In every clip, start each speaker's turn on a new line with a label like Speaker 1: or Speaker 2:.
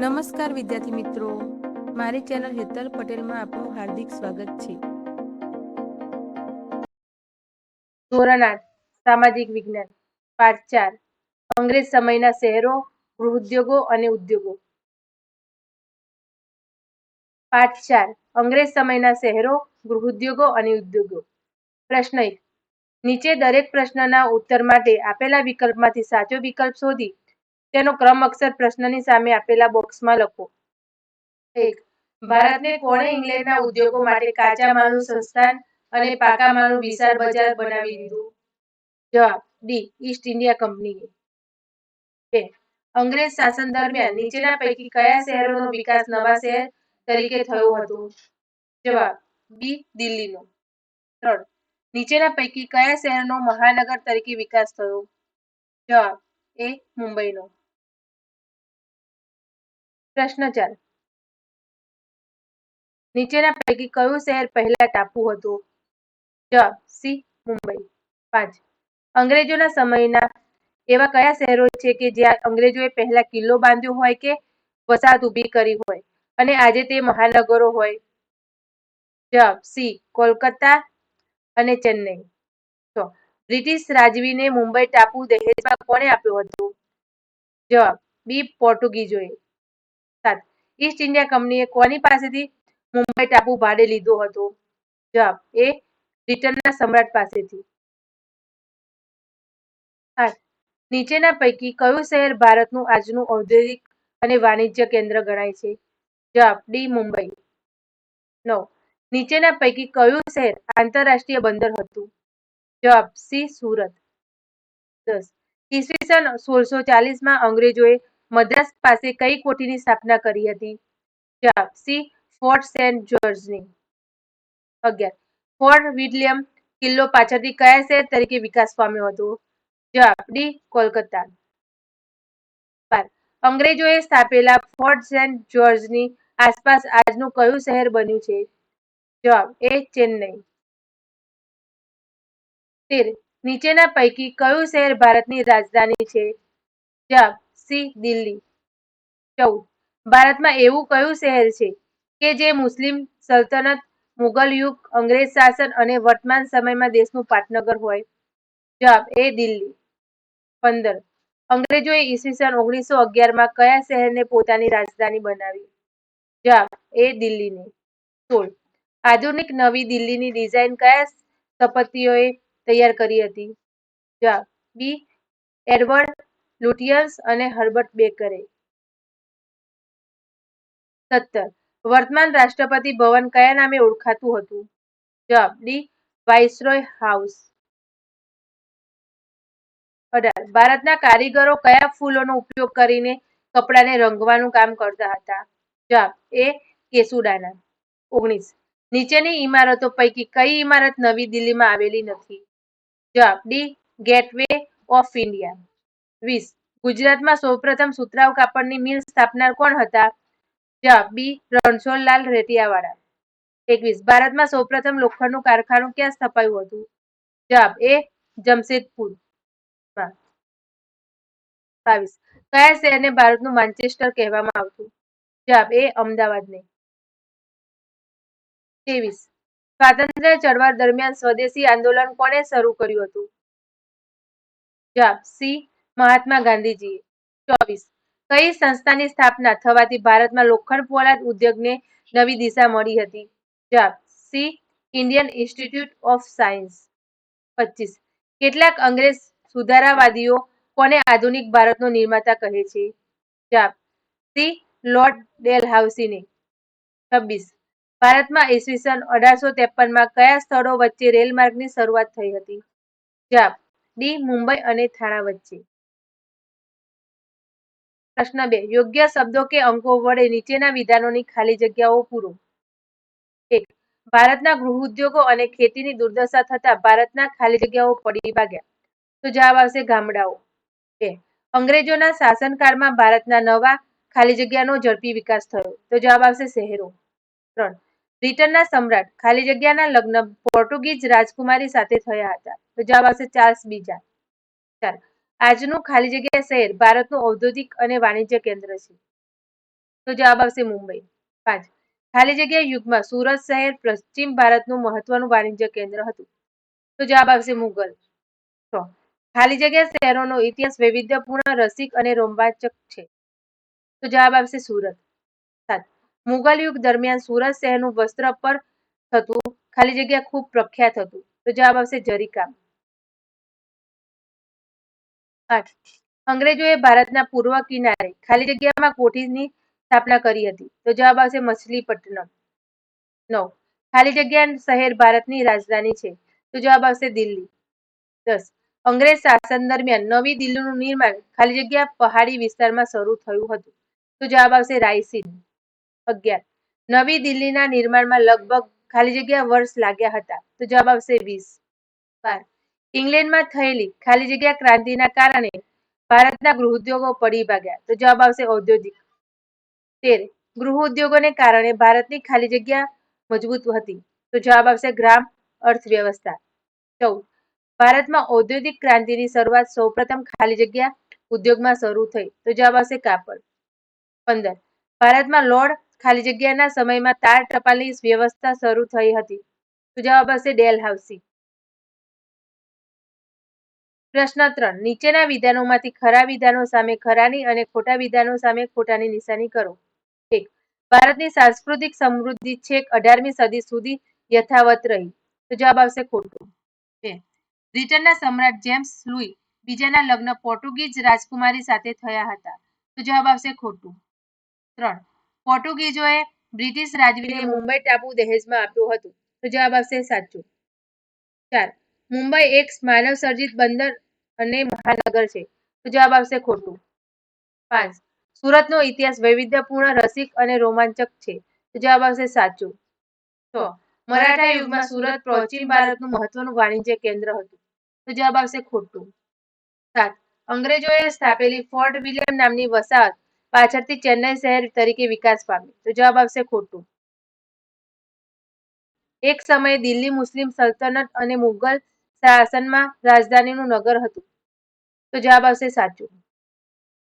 Speaker 1: નમસ્કાર વિદ્યાર્થી મિત્રો. મારી ચેનલ હેતલ પટેલમાં આપનું હાર્દિક સ્વાગત છે.
Speaker 2: ધોરણ આઠ, સામાજિક વિજ્ઞાન, પાઠ ચાર અંગ્રેજ સમયના શહેરો ગૃહોદ્યોગો અને ઉદ્યોગો. પાઠ ચાર અંગ્રેજ સમયના શહેરો ગૃહોદ્યોગો અને ઉદ્યોગો. પ્રશ્ન એક, નીચે દરેક પ્રશ્નના ઉત્તર માટે આપેલા વિકલ્પમાંથી સાચો વિકલ્પ શોધી તેનો ક્રમ અક્ષર પ્રશ્નની સામે આપેલા બોક્સમાં લખો. એક, ભારતને કોણે ઇંગ્લેન્ડના ઉદ્યોગો માટે કાચા માલનું સંસ્થાન અને પાકા માલનું વિશાળ બજાર બનાવી દીધું? જવાબ, ડી, ઈસ્ટ ઇન્ડિયા કંપનીએ. બે, અંગ્રેજ શાસન દરમિયાન નીચેના પૈકી કયા શહેરોનો વિકાસ નવા શહેર તરીકે થયો હતો? જવાબ, બી, દિલ્હીનો. ત્રણ, નીચેના પૈકી કયા શહેરનો મહાનગર તરીકે વિકાસ થયો? જવાબ, એ, મુંબઈનો. પ્રશ્ન ચાર નીચેના પૈકી કયું શહેર પહેલા ટાપુ હતું? જવાબ સી, મુંબઈ. પાંચ. અંગ્રેજોના સમયના એવા કયા શહેરો છે કે જ્યાં અંગ્રેજોએ પહેલા કિલ્લો બાંધ્યો હોય કે વસાહત ઊભી કરી હોય? અને આજે તે મહાનગરો હોય? જવાબ સી, કોલકાતા અને ચેન્નઈ. તો બ્રિટિશ રાજવીને મુંબઈ ટાપુ દહેજમાં કોણે આપ્યો હતો? જવાબ બી, પોર્ટુગીઝોએ. સાત ઈસ્ટ ઇન્ડિયા કંપનીએ કોની પાસેથી મુંબઈ ટાપુ ભાડે લીધો હતો? જવાબ, એ બ્રિટનના સમ્રાટ પાસેથી. નીચેના પૈકી કયું શહેર ભારતનું આજનું ઔદ્યોગિક અને વાણિજ્ય કેન્દ્ર ગણાય છે? જવાબ, ડી, મુંબઈ. નવ, નીચેના પૈકી કયું શહેર આંતરરાષ્ટ્રીય બંદર હતું? જવાબ, સી, સુરત. દસ, ઈસવીસન સોળસો ચાલીસમાં અંગ્રેજોએ મદ્રાસ પાસે કઈ કોઠીની સ્થાપના કરી હતી? જવાબ સી, ફોર્ટ સેન્ટ જ્યોર્જની. અગિયાર. ફોર્ટ વિલિયમ કિલ્લો પાછળથી કયા શહેર તરીકે વિકાસ પામ્યો હતો? જવાબ ડી, કોલકાતા. બાર. અંગ્રેજોએ સ્થાપેલા ફોર્ટ સેન્ટ જ્યોર્જની આસપાસ આજનું કયું શહેર બન્યું છે? જવાબ એ, ચેન્નઈ. તેર. નીચેના પૈકી કયું શહેર ભારતની રાજધાની છે? જવાબ સી, દિલ્હી. ચૌદ. ભારતમાં એવું કયું શહેર છે કે જે મુસ્લિમ સલ્તનત, મુગલ યુગ, અંગ્રેજ શાસન અને વર્તમાન સમયમાં દેશનું પાટનગર હોય? જવાબ, એ દિલ્હી. પંદર. અંગ્રેજોએ ઈસવીસન ઓગણીસો અગિયારમાં કયા શહેરને પોતાની રાજધાની બનાવી? જવાબ, એ દિલ્હીને. સોળ. આધુનિક નવી દિલ્હીની ડિઝાઇન કયા સ્થપતિઓએ તૈયાર કરી હતી? જવાબ, બી, એડવર્ડ લુટિયન્સ અને હર્બર્ટ બેકરે. સત્તર. વર્તમાન રાષ્ટ્રપતિ ભવન કયા નામે ઓળખાતું હતું? જવાબ ડી. Viceroy house. અઢાર. ભારતના કારીગરો કયા ફૂલોનો ઉપયોગ કરીને કપડાને રંગવાનું કામ કરતા હતા? જવાબ એ. કેસુડાના. ઓગણીસ. નીચેની ઇમારતો પૈકી કઈ ઇમારત નવી દિલ્હીમાં આવેલી નથી? જવાબ ડી. Gateway of India. વીસ. ગુજરાતમાં સૌપ્રથમ સુતરાઉ કાપડની મિલ સ્થાપનાર કોણ હતા? જવાબ બી. રણછોડલાલ રેટિયાવાળા. એકવીસ. ભારતમાં સૌપ્રથમ લોખંડનું કારખાનું ક્યાં સ્થપાયું હતું? જવાબ એ. જમશેદપુર. બાવીસ. કયા શહેરને ભારતનું માન્ચેસ્ટર કહેવામાં આવતું? જવાબ એ. અમદાવાદને. ત્રેવીસ. સ્વાતંત્ર્ય ચળવળ દરમિયાન સ્વદેશી આંદોલન કોણે શરૂ કર્યું હતું? જવાબ સી. મહાત્મા ગાંધીજી. ચોવીસ. કઈ સંસ્થાની સ્થાપના થવાથી ભારતમાં લોખંડ પોલાદ ઉદ્યોગને નવી દિશા મળી હતી? જવાબ C. Indian Institute of Science. પચીસ. કેટલાક અંગ્રેજ સુધારાવાદીઓ કોને આધુનિક ભારતનો નિર્માતા કહે છે? જવાબ સી. લોર્ડ ડેલહાઉસીને. છવ્વીસ. ભારતમાં ઈસવીસન અઢારસો ત્રેપનમાં કયા સ્થળો વચ્ચે રેલમાર્ગની શરૂઆત થઈ હતી? જવાબ ડી. મુંબઈ અને થાણા વચ્ચે. પ્રશ્ન બે. યોગ્ય શબ્દો કે અંકો વડે નીચેના વિધાનોની ખાલી જગ્યાઓ પૂરો. એક. ભારતના ગૃહ ઉદ્યોગો અને ખેતીની દુર્દશા થતા ભારતના ખાલી જગ્યાઓ પડી ભાગ્યા તો જવાબ આવશે ગામડાઓ. બે. અંગ્રેજોના શાસનકાળમાં ભારતના નવા ખાલી જગ્યાનો ઝડપી વિકાસ થયો. તો જવાબ આવશે શહેરો. ત્રણ. બ્રિટનના સમ્રાટ ખાલી જગ્યાના લગ્ન પોર્ટુગીઝ રાજકુમારી સાથે થયા હતા. તો જવાબ આવશે ચાર્લ્સ બીજા. ચાર. આજનું ખાલી જગ્યા શહેર ભારતનું ઔદ્યોગિક અને વાણિજ્ય કેન્દ્ર છે. તો જવાબ આવશે મુંબઈ. પાંચ. ખાલી જગ્યા યુગમાં સુરત શહેર પશ્ચિમ ભારતનું મહત્વનું વાણિજ્ય કેન્દ્ર હતું. તો જવાબ આવશે મુગલ છ. ખાલી જગ્યા શહેરોનો ઇતિહાસ વૈવિધ્યપૂર્ણ, રસિક અને રોમાંચક છે. તો જવાબ આવશે સુરત. સાત. મુગલ યુગ દરમિયાન સુરત શહેરનું વસ્ત્ર પર થતું ખાલી જગ્યા ખૂબ પ્રખ્યાત હતું. તો જવાબ આવશે જરીકામ. આઠ. અંગ્રેજોએ ભારતના પૂર્વ કિનારે ખાલી જગ્યામાં કોઠીની સ્થાપના કરી હતી. તો જવાબ આવશે મછલીપટ્ટનમ. નવ. ખાલી જગ્યા શહેર ભારતની રાજધાની છે. તો જવાબ આવશે દિલ્હી. દસ. અંગ્રેજ શાસન દરમિયાન નવી દિલ્હીનું નિર્માણ ખાલી જગ્યા પહાડી વિસ્તારમાં શરૂ થયું હતું. તો જવાબ આવશે રાયસીન. અગિયાર. નવી દિલ્હીના નિર્માણમાં લગભગ ખાલી જગ્યા વર્ષ લાગ્યા હતા. તો જવાબ આવશે વીસ. બાર. ઇંગ્લેન્ડમાં થયેલી ખાલી જગ્યા ક્રાંતિના કારણે ભારતના ગૃહ ઉદ્યોગો પડી ભાગ્યા. તો જવાબ આવશે ઔદ્યોગિક. તેર. ગૃહ ઉદ્યોગોને કારણે ભારતની ખાલી જગ્યા મજબૂત હતી. તો જવાબ આવશે ગ્રામ અર્થવ્યવસ્થા. ચૌદ. ભારતમાં ઔદ્યોગિક ક્રાંતિની શરૂઆત સૌપ્રથમ ખાલી જગ્યા ઉદ્યોગમાં શરૂ થઈ. તો જવાબ આવશે કાપડ. પંદર. ભારતમાં લોડ ખાલી જગ્યાના સમયમાં તાર ટપાલની વ્યવસ્થા શરૂ થઈ હતી. તો જવાબ આવશે ડેલ પ્રશ્ન ત્રણ. નીચેના વિધાનોમાંથી ખરા વિધાનો સામે ખરાની અને ખોટા વિધાનો સામે ખોટાની નિશાની કરો. એક. ભારતની સાંસ્કૃતિક સમૃદ્ધિ છેક અઢારમી સદી સુધી યથાવત રહી. તો જવાબ આવશે ખોટું. બે. બ્રિટનના સમ્રાટ જેમ્સ લુઈ બીજાના લગ્ન પોર્ટુગીઝ રાજકુમારી સાથે થયા હતા. તો જવાબ આવશે ખોટું. ત્રણ. પોર્ટુગીઝોએ બ્રિટિશ રાજવીને મુંબઈ ટાપુ દહેજમાં આપ્યું હતું. તો જવાબ આવશે સાચું. ચાર. મુંબઈ એક માનવ સર્જિત બંદર અને મહાનગર છે. તો જવાબ આવશે ખોટું. પાંચ. સુરતનો ઇતિહાસ વૈવિધ્યપૂર્ણ, રસિક અને રોમાંચક છે. તો જવાબ આવશે સાચું. છ. મરાઠા યુગમાં સુરત પ્રાચીન ભારતનું મહત્વનું વાણિજ્ય કેન્દ્ર હતું. તો જવાબ આવશે ખોટું. સાત. અંગ્રેજોએ સ્થાપેલી ફોર્ટ વિલિયમ નામની વસાહત પાછળથી ચેન્નઈ શહેર તરીકે વિકાસ પામી તો જવાબ આવશે ખોટું. એક સમયે દિલ્હી મુસ્લિમ સલ્તનત અને મુગલ શાસનમાં રાજધાનીનું નગર હતું. તો જવાબ આવશે સાચું.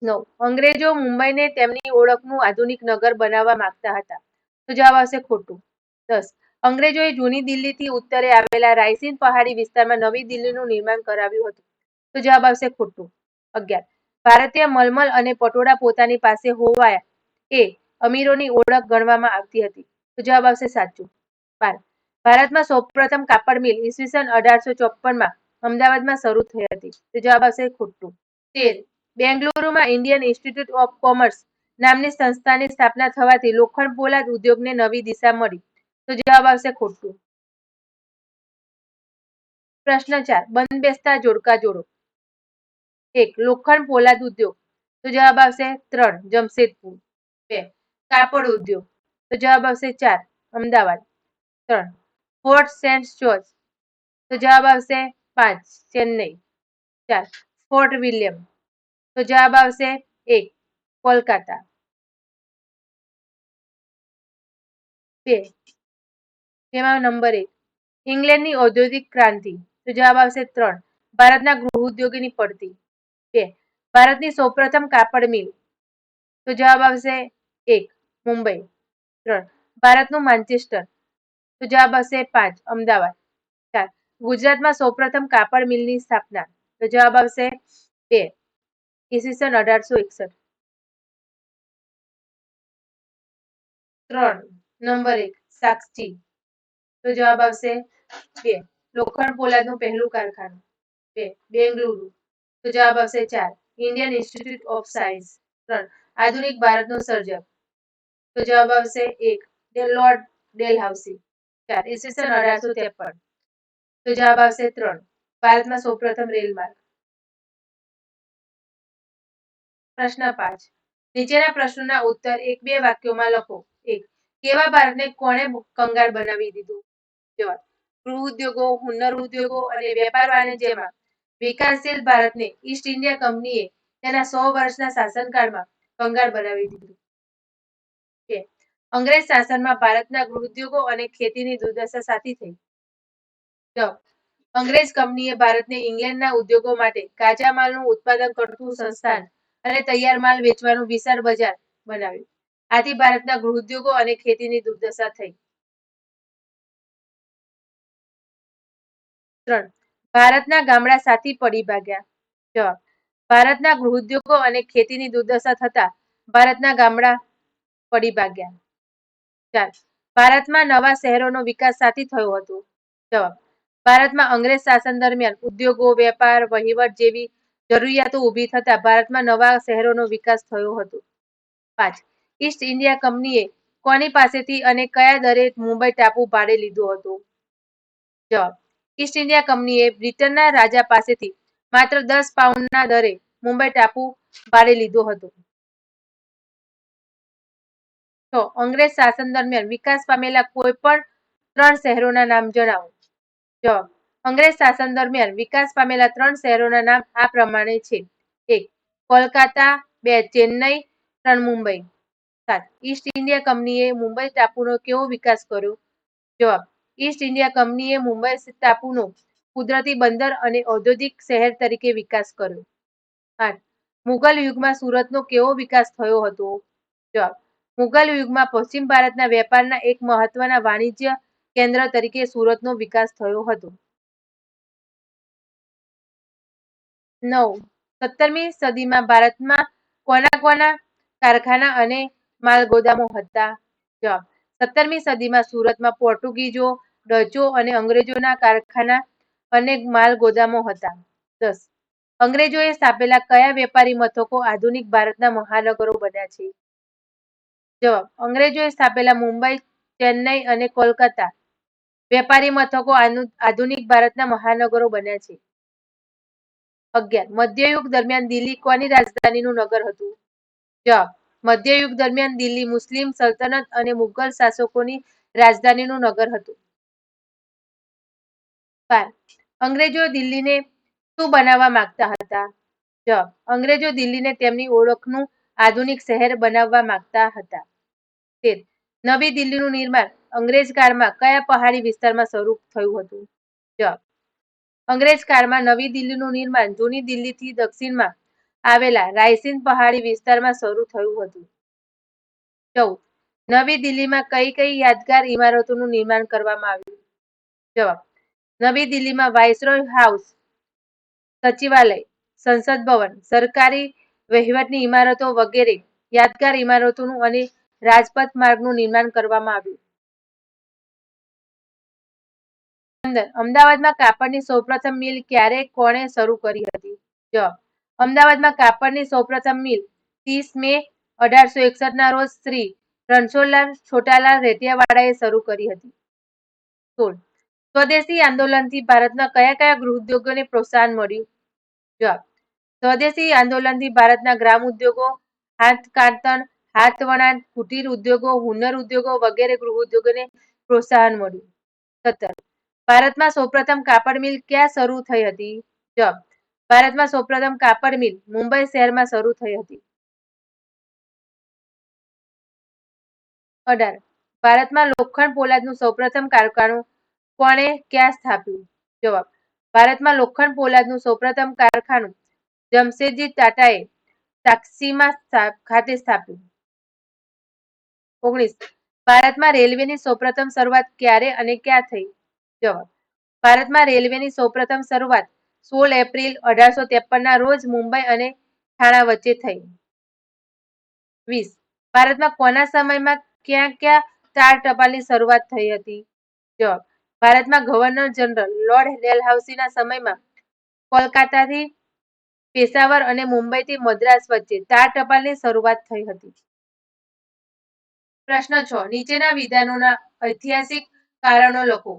Speaker 2: નવ. અંગ્રેજો મુંબઈને તેમની ઓળખનું આધુનિક નગર બનાવવા માંગતા હતા. તો જવાબ આવશે ખોટું. દસ. અંગ્રેજોએ જૂની દિલ્હીથી ઉત્તરે આવેલા રાયસીન પહાડી વિસ્તારમાં નવી દિલ્હીનું નિર્માણ કરાવ્યું હતું. તો જવાબ આવશે ખોટું. અગિયાર. ભારતીય મલમલ અને પટોળા પોતાની પાસે હોવાયા એ અમીરોની ઓળખ ગણવામાં આવતી હતી. તો જવાબ આવશે સાચું. બાર. ભારતમાં સૌપ્રથમ કાપડ મિલ ઈસવીસન અઢારસો ચોપનમાં અમદાવાદમાં શરૂ થઈ હતી. તો જવાબ આવશે ખોટું. તેર. બેંગલુરુમાં ઇન્ડિયન ઇન્સ્ટિટ્યૂટ ઓફ કોમર્સ નામની સંસ્થાની સ્થાપના થવાથી લોખંડ પોલાદ ઉદ્યોગને નવી દિશા મળી. તો જવાબ આવશે ખોટું. પ્રશ્ન ચાર. બંધ બેસતા જોડકા જોડો. એક. લોખંડ પોલાદ ઉદ્યોગ. તો જવાબ આવશે ત્રણ. જમશેદપુર. બે. કાપડ ઉદ્યોગ. તો જવાબ આવશે ચાર. અમદાવાદ. ત્રણ. ફોર્ટ સેન્ટ જોર્જ તો જવાબ આવશે પાંચ, ચેન્નઈ. ચાર, ફોર્ટ વિલિયમ. તો જવાબ આવશે એક, કોલકાતા. બે તેમાં નંબર એક, ઇંગ્લેન્ડની ઔદ્યોગિક ક્રાંતિ. તો જવાબ આવશે ત્રણ, ભારતના ગૃહ ઉદ્યોગની પડતી. બે, ભારતની સૌપ્રથમ કાપડ મિલ. તો જવાબ આવશે એક, મુંબઈ. ત્રણ, ભારતનું માન્ચેસ્ટર. તો જવાબ હશે પાંચ. અમદાવાદ. ચાર. ગુજરાતમાં સૌપ્રથમ કાપડ મિલની સ્થાપના. તો જવાબ આવશે બે. ઈસવીસન અઢારસો એકસઠ. ત્રણ. નંબર એક. સાક્ષી. તો જવાબ આવશે બે. લોખંડ પોલાદનું પહેલું કારખાનું. બે. બેંગલુરુ. તો જવાબ આવશે ચાર. Indian Institute of Science. ત્રણ. આધુનિક ભારતનો સર્જક. તો જવાબ આવશે એક. લોર્ડ ડેલ હાઉસી ચાર. ઈસવીસન અઢારસો ત્રેપન. તો જવાબ આવશે ત્રણ. ભારતમાં સૌપ્રથમ રેલ માર્ગ. પ્રશ્ન પાંચ. નીચેના પ્રશ્નોના ઉત્તર એક બે વાક્યોમાં લખો. એક. કેવા ભારતને કોણે કંગાળ બનાવી દીધું? જવાબ. ગૃહ ઉદ્યોગો, હુન્નર ઉદ્યોગો અને વેપાર વાણિજ્યમાં વિકાસશીલ ભારતને ઈસ્ટ ઇન્ડિયા કંપનીએ તેના સો વર્ષના શાસનકાળમાં કંગાળ બનાવી દીધું. અંગ્રેજ શાસનમાં ભારતના ગૃહ ઉદ્યોગો અને ખેતીની દુર્દશા સાથી થઈ. અંગ્રેજ કંપનીએ ભારતને ઇંગ્લેન્ડના ઉદ્યોગો માટે કાચા માલનું ઉત્પાદન કરતું સંસ્થાન અને તૈયાર માલ વેચવાનું વિશાળ બજાર બનાવ્યું. આથી ભારતના ગૃહોદ્યોગો અને ખેતીની દુર્દશા થઈ. ત્રણ. ભારતના ગામડા સાથી પડી ભાગ્યા. જવાબ ભારતના ગૃહોદ્યોગો અને ખેતીની દુર્દશા થતા ભારતના ગામડા પડી ભાગ્યા. ચાર ભારતમાં નવા શહેરોનો વિકાસ સાથી થયો હતો. જવાબ. ભારતમાં અંગ્રેજ શાસન દરમિયાન ઉદ્યોગો, વેપાર, વહીવટ જેવી જરૂરિયાતો ઊભી થતા ભારતમાં નવા શહેરોનો વિકાસ થયો હતો. પાંચ. ઈસ્ટ ઇન્ડિયા કંપનીએ કોની પાસેથી અને કયા દરે મુંબઈ ટાપુ ભાડે લીધો હતો? જવાબ. ઈસ્ટ ઇન્ડિયા કંપનીએ બ્રિટનના રાજા પાસેથી માત્ર દસ પાઉન્ડના દરે મુંબઈ ટાપુ ભાડે લીધો હતો. છ અંગ્રેજ શાસન દરમિયાન વિકાસ પામેલા કોઈ પણ ત્રણ શહેરોના નામ જણાવો. જો, અંગ્રેજ શાસન દરમિયાન વિકાસ પામેલા ત્રણ શહેરોના નામ આ પ્રમાણે છે. એક, કોલકાતા, બે, ચેન્નઈ, ત્રણ, મુંબઈ. સાત, ઈસ્ટ ઇન્ડિયા કંપનીએ મુંબઈ ટાપુનો કેવો વિકાસ કર્યો? જવાબ, ઈસ્ટ ઇન્ડિયા કંપનીએ મુંબઈ ટાપુનો કુદરતી બંદર અને ઔદ્યોગિક શહેર તરીકે વિકાસ કર્યો. આઠ, મુઘલ યુગમાં સુરતનો કેવો વિકાસ થયો હતો? જવાબ મુઘલ યુગમાં પશ્ચિમ ભારતના વેપારના એક મહત્વના વાણિજ્ય કેન્દ્ર તરીકે સુરતનો વિકાસ થયો હતો. નવ. સત્તરમી સદીમાં ભારતમાં કોના કોના કારખાના અને માલ ગોદામો હતા? જવાબ સત્તરમી સદીમાં સુરતમાં પોર્ટુગીઝો, ડચો અને અંગ્રેજોના કારખાના અને માલ ગોદામો હતા. દસ. અંગ્રેજોએ સ્થાપેલા કયા વેપારી મથકો આધુનિક ભારતના મહાનગરો બન્યા છે? જવાબ, અંગ્રેજોએ સ્થાપેલા મુંબઈ, ચેન્નઈ અને કોલકાતા વેપારી મથકો આધુનિક ભારતના મહાનગરો બન્યા છે. અગિયાર, મધ્યયુગ દરમિયાન દિલ્હી કોની રાજધાનીનું નગર હતું? જવાબ, મધ્યયુગ દરમિયાન દિલ્હી મુસ્લિમ સલ્તનત અને મુઘલ શાસકોની રાજધાનીનું નગર હતું. બાર, અંગ્રેજો દિલ્હીને શું બનાવવા માંગતા હતા? જવાબ, અંગ્રેજો દિલ્હીને તેમની ઓળખનું આધુનિક શહેર બનાવવા માંગતા હતા. તેર, નવી દિલ્હીનું નિર્માણ અંગ્રેજ કયા પહાડી વિસ્તારમાં શરૂ થયું હતું? જવાબ, અંગ્રેજ નવી દિલ્હીનું નિર્માણ જૂની દિલ્હીથી દક્ષિણમાં આવેલા રાયસીન પહાડી વિસ્તારમાં શરૂ થયું હતું. ચૌદ, નવી દિલ્હીમાં કઈ કઈ યાદગાર ઇમારતોનું નિર્માણ કરવામાં આવ્યું? જવાબ, નવી દિલ્હીમાં વાઇસરોય હાઉસ, સચિવાલય, સંસદ ભવન, સરકારી વહીવટની ઇમારતો વગેરે, યાદગાર ઇમારતોનું અને રાજપથ માર્ગનું નિર્માણ કરવામાં આવ્યું. અમદાવાદમાં કાપડની સૌપ્રથમ મિલ ક્યારે, કોણે શરૂ કરી હતી? અમદાવાદમાં કાપડની સૌપ્રથમ મિલ ત્રીસ મે અઢારસો એકસઠ ના રોજ શ્રી રણછોડલાલ છોટાલાલ રેટિયાવાળાએ શરૂ કરી હતી. સોળ, સ્વદેશી આંદોલનથી ભારતના કયા કયા ગૃહોદ્યોગોને પ્રોત્સાહન મળ્યું? જવાબ સ્વદેશી આંદોલનથી ભારતના ગ્રામ ઉદ્યોગો હાથકાતણ હાથવણાટ, કુટીર ઉદ્યોગો, હુનર ઉદ્યોગો વગેરે ગૃહોદ્યોગોને પ્રોત્સાહન મળ્યું. સત્તર ભારતમાં સૌપ્રથમ કાપડ મિલ ક્યાં શરૂ થઈ હતી? જવાબ. ભારતમાં સૌપ્રથમ કાપડ મિલ મુંબઈ શહેરમાં શરૂ થઈ હતી. અઢાર. ભારતમાં લોખંડ પોલાદનું સૌપ્રથમ કારખાનું કોણે ક્યાં સ્થાપ્યું? જવાબ. ભારતમાં લોખંડ પોલાદનું સૌપ્રથમ કારખાનું જમશેદજી ટાટાએ તાકસીમા ખાતે સ્થાપ્યું. ઓગણીસ. ભારતમાં રેલવેની સૌપ્રથમ શરૂઆત ક્યારે અને ક્યાં થઈ? જવાબ. ભારતમાં રેલવેની સૌપ્રથમ શરૂઆત સોળ એપ્રિલ અઢારસો ત્રેપનના રોજ મુંબઈ અને થાણા વચ્ચે થઈ. વીસ. ભારતમાં કોના સમયમાં ક્યાં ક્યાં ચાર ટપાલની શરૂઆત થઈ હતી? જવાબ. ભારતમાં ગવર્નર જનરલ લોર્ડ ડેલહાઉસીના સમયમાં કોલકાતાથી પેશાવર અને મુંબઈથી મદ્રાસ વચ્ચે તાર ટપાલની શરૂઆત થઈ હતી. પ્રશ્ન છ. નીચેના વિધાનોના ઐતિહાસિક કારણો લખો.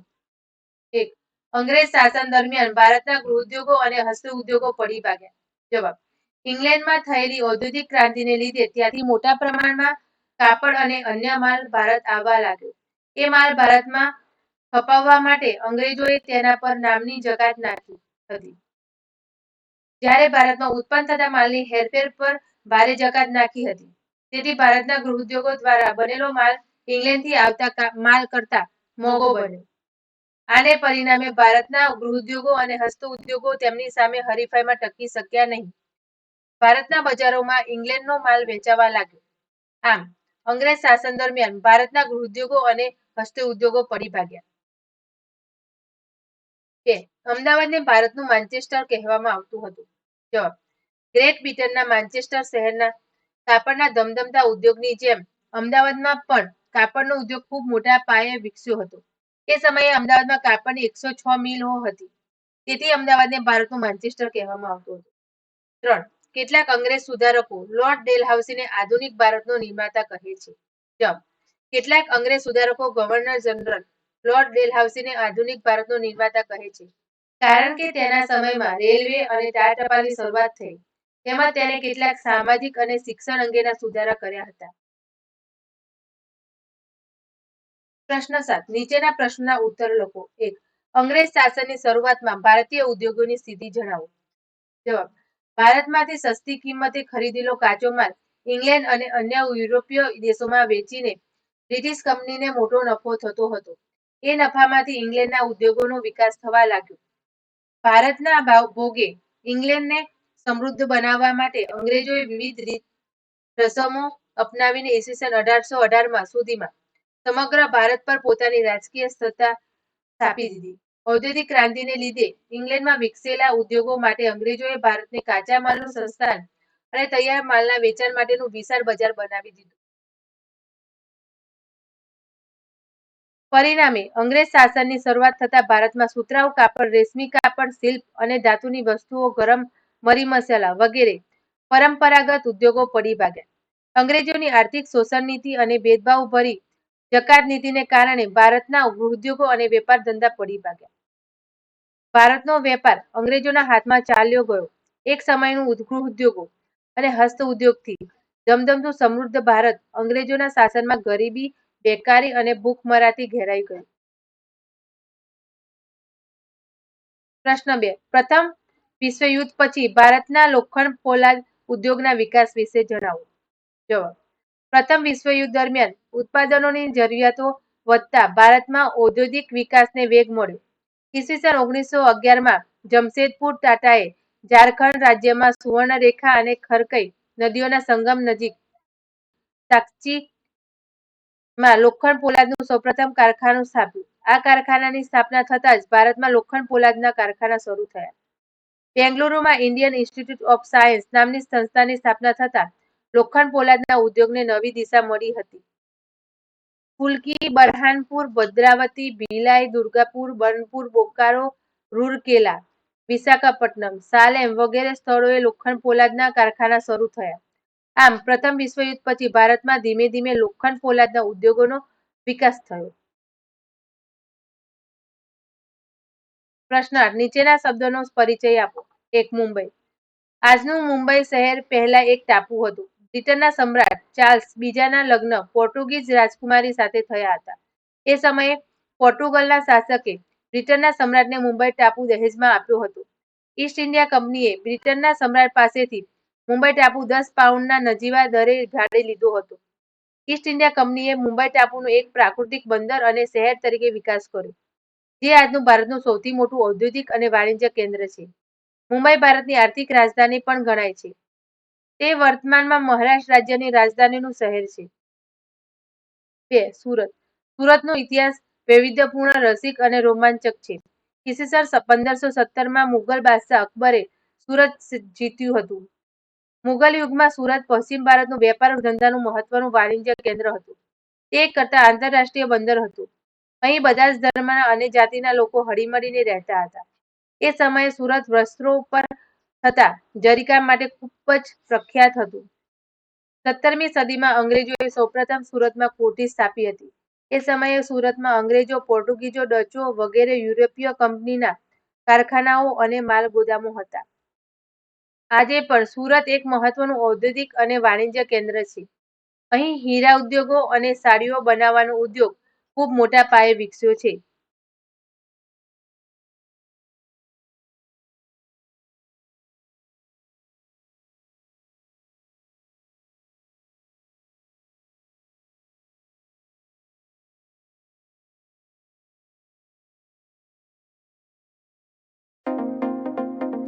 Speaker 2: એક. અંગ્રેજ શાસન દરમિયાન ભારતના ગૃહોદ્યોગો અને હસ્ત ઉદ્યોગો પડી ભાગ્યા. જવાબ. ઇંગ્લેન્ડમાં થયેલી ઔદ્યોગિક ક્રાંતિને લીધે ત્યાંથી મોટા પ્રમાણમાં કાપડ અને અન્ય માલ ભારત આવવા લાગ્યો. એ માલ ભારતમાં ખપાવવા માટે અંગ્રેજોએ તેના પર નામની જકાત નાખી હતી. જ્યારે ભારતમાં ઉત્પન્ન થતા માલની હેરફેર પર ભારે જકાત નાખી હતી. તેથી ભારતના ગૃહોદ્યોગો દ્વારા બનેલો માલ ઇંગ્લેન્ડથી આવતા માલ કરતા મોંઘો બન્યો. આને પરિણામે ભારતના ગૃહ ઉદ્યોગો અને હસ્ત ઉદ્યોગો તેમની સામે હરીફાઈમાં ટકી શક્યા નહીં. ભારતના બજારોમાં ઇંગ્લેન્ડનો માલ વેચાવા લાગ્યો. આમ, અંગ્રેજ શાસન દરમિયાન ભારતના ગૃહ ઉદ્યોગો અને હસ્ત ઉદ્યોગો પડી ભાગ્યા. બે અમદાવાદને ભારતનું માન્ચેસ્ટર કહેવામાં આવતું હતું. જવાબ ગ્રેટ બ્રિટનના માન્ચેસ્ટર શહેરના કાપડના ધમધમતા ઉદ્યોગની જેમ અમદાવાદમાં પણ કાપડનો ઉદ્યોગ ખૂબ મોટા પાયે વિકસ્યો હતો. તે સમયે અમદાવાદમાં કાપડની એકસો છ મિલો હતી. તેથી અમદાવાદને ભારતનું માન્ચેસ્ટર કહેવામાં આવતું હતું. ત્રણ, કેટલાક અંગ્રેજ સુધારકો લોર્ડ ડેલહાઉસીને આધુનિક ભારતનો નિર્માતા કહે છે. જવાબ, કેટલાક અંગ્રેજ સુધારકો ગવર્નર જનરલ લોર્ડ ડેલહાઉસીને આધુનિક ભારતનો નિર્માતા કહે છે. કારણ કે તેના સમયમાં રેલવે અને તાર ટપાલની શરૂઆત થઈ. તેમાં તેણે કેટલાક સામાજિક અને શિક્ષણ અંગેના સુધારા કર્યા હતા. પ્રશ્ન સાત. નીચેના પ્રશ્નના ઉત્તર લખો. એક. અંગ્રેજ શાસનની શરૂઆતમાં ભારતીય ઉદ્યોગોની સ્થિતિ જણાવો. જવાબ. ભારતમાંથી સસ્તી કિંમતે ખરીદેલો કાચો માલ ઇંગ્લેન્ડ અને અન્ય યુરોપીય દેશોમાં વેચીને બ્રિટિશ કંપનીને મોટો નફો થતો હતો. એ નફામાંથી ઇંગ્લેન્ડના ઉદ્યોગોનો વિકાસ થવા લાગ્યો. ભારતના ભોગે ઇંગ્લેન્ડને સમૃદ્ધ બનાવવા માટે અંગ્રેજોએ વિવિધ રીત, રસમો અપનાવીને ઈસવીસન અઢારસો અઢારમાં સુધીમાં સમગ્ર ભારત પર પોતાની રાજકીય સત્તા સ્થાપી દીધી. ઔદ્યોગિક ક્રાંતિને લીધે ઇંગ્લેન્ડમાં વિકસેલા ઉદ્યોગો માટે અંગ્રેજોએ ભારતને કાચા માલનું સંસ્થાન અને તૈયાર માલના વેચાણ માટેનું વિશાળ બજાર બનાવી દીધું. પરિણામે અંગ્રેજ શાસનની શરૂઆત થતા ભારતમાં સુતરાઉ કાપડ, રેશમી કાપડ શિલ્પ અને ધાતુની વસ્તુઓ ગરમ મરી મસાલા વગેરે પરંપરાગત ઉદ્યોગો પડી ભાગ્યા. અંગ્રેજોની આર્થિક શોષણ નીતિ અને ભેદભાવ ભરી જકાત નીતિને કારણે ભારતના ઉદ્યોગો અને વેપાર ધંધા પડી ભાગ્યા. ભારતનો વેપાર અંગ્રેજોના હાથમાં ચાલ્યો ગયો. એક સમયનું ગૃહ ઉદ્યોગો અને હસ્ત ઉદ્યોગથી ધમધમતું સમૃદ્ધ ભારત અંગ્રેજોના શાસનમાં ગરીબી બેકારી અને ભૂખમરાથી ઘેરાઈ ગયું પ્રશ્ન બે. પ્રથમ વિશ્વયુદ્ધ પછી ભારતના લોખંડ પોલાદ ઉદ્યોગના વિકાસ વિશે જણાવો. જવાબ. પ્રથમ વિશ્વયુદ્ધ દરમિયાન ઉત્પાદનોની જરૂરિયાતો વધતા ભારતમાં ઔદ્યોગિક વિકાસને વેગ મળ્યો. ઈસવીસન ઓગણીસો અગિયારમાં જમશેદપુર ટાટાએ ઝારખંડ રાજ્યમાં સુવર્ણરેખા અને ખરકઈ નદીઓના સંગમ નજીક સાકચી માં લોખંડ પોલાદનું સૌપ્રથમ કારખાનું સ્થાપ્યું. આ કારખાનાની સ્થાપના થતાં જ ભારતમાં લોખંડ પોલાદના કારખાના શરૂ થયા. બેંગલુરુમાં ઇન્ડિયન ઇન્સ્ટિટ્યૂટ ઓફ સાયન્સ નામની સંસ્થાની સ્થાપના થતાં લોખંડ પોલાદના ઉદ્યોગને નવી દિશા મળી હતી. ફુલકી બરહાનપુર, ભદ્રાવતી, ભીલાઈ, દુર્ગાપુર, બર્નપુર, બોકારો, રૂરકેલા, વિશાખાપટ્ટનમ, સાલેમ વગેરે સ્થળોએ લોખંડ પોલાદના કારખાના શરૂ થયા. આમ, પ્રથમ વિશ્વયુદ્ધ પછી ભારતમાં ધીમે ધીમે લોખંડ પોલાદના ઉદ્યોગોનો વિકાસ થયો. પ્રશ્ન, નીચેના શબ્દોનો પરિચય આપો. એક મુંબઈ. આજનું મુંબઈ શહેર પહેલા એક ટાપુ હતું. બ્રિટનના સમ્રાટ ચાર્લ્સ બીજાના લગ્ન પોર્ટુગીઝ રાજકુમારી સાથે થયા હતા. એ સમયે પોર્ટુગલના શાસકે બ્રિટનના સમ્રાટને મુંબઈ ટાપુ દહેજમાં આપ્યો હતો. ઈસ્ટ ઇન્ડિયા કંપનીએ બ્રિટનના સમ્રાટ પાસેથી મુંબઈ ટાપુ દસ પાઉન્ડના નજીવા દરે ભાડે લીધો હતો. ઈસ્ટ ઇન્ડિયા કંપનીએ મુંબઈ ટાપુનો એક પ્રાકૃતિક બંદર અને શહેર તરીકે વિકાસ કર્યો, જે આજનું ભારતનું સૌથી મોટું ઔદ્યોગિક અને વાણિજ્ય કેન્દ્ર છે. મુંબઈ ભારતની આર્થિક રાજધાની પણ ગણાય છે. તે વર્તમાનમાં મહારાષ્ટ્ર રાજ્યની રાજધાનીનું શહેર છે. બે, સુરત. સુરતનો ઇતિહાસ વૈવિધ્યપૂર્ણ, રસિક અને રોમાંચક છે. ઈસવીસન પંદરસો સત્તરમાં મુગલ બાદશાહ અકબરે સુરત જીત્યું હતું. મુગલ યુગમાં સુરત, પશ્ચિમ ભારતનું વેપાર ધંધાનું મહત્વનું વાણિજ્ય કેન્દ્ર હતું. તે કરતા આંતરરાષ્ટ્રીય બંદર હતું. અહીં બધા જ ધર્મના અને જાતિના લોકો હળીમળીને રહેતા હતા. એ સમયે સુરત વસ્ત્રો ઉપર થતા જરીકામ માટે ખૂબ જ પ્રખ્યાત હતું. સત્તરમી સદીમાં અંગ્રેજોએ સૌપ્રથમ સુરતમાં કોઠી સ્થાપી હતી. એ સમયે સુરતમાં અંગ્રેજો પોર્ટુગીઝો ડચો વગેરે યુરોપીય કંપનીના કારખાનાઓ અને માલ ગોદામો હતા. આજે પણ સુરત એક મહત્વનું ઔદ્યોગિક અને વાણિજ્ય કેન્દ્ર છે. અહીં હીરા ઉદ્યોગો અને સાડીઓ બનાવવાનો ઉદ્યોગ ખૂબ મોટા પાયે વિકસ્યો છે.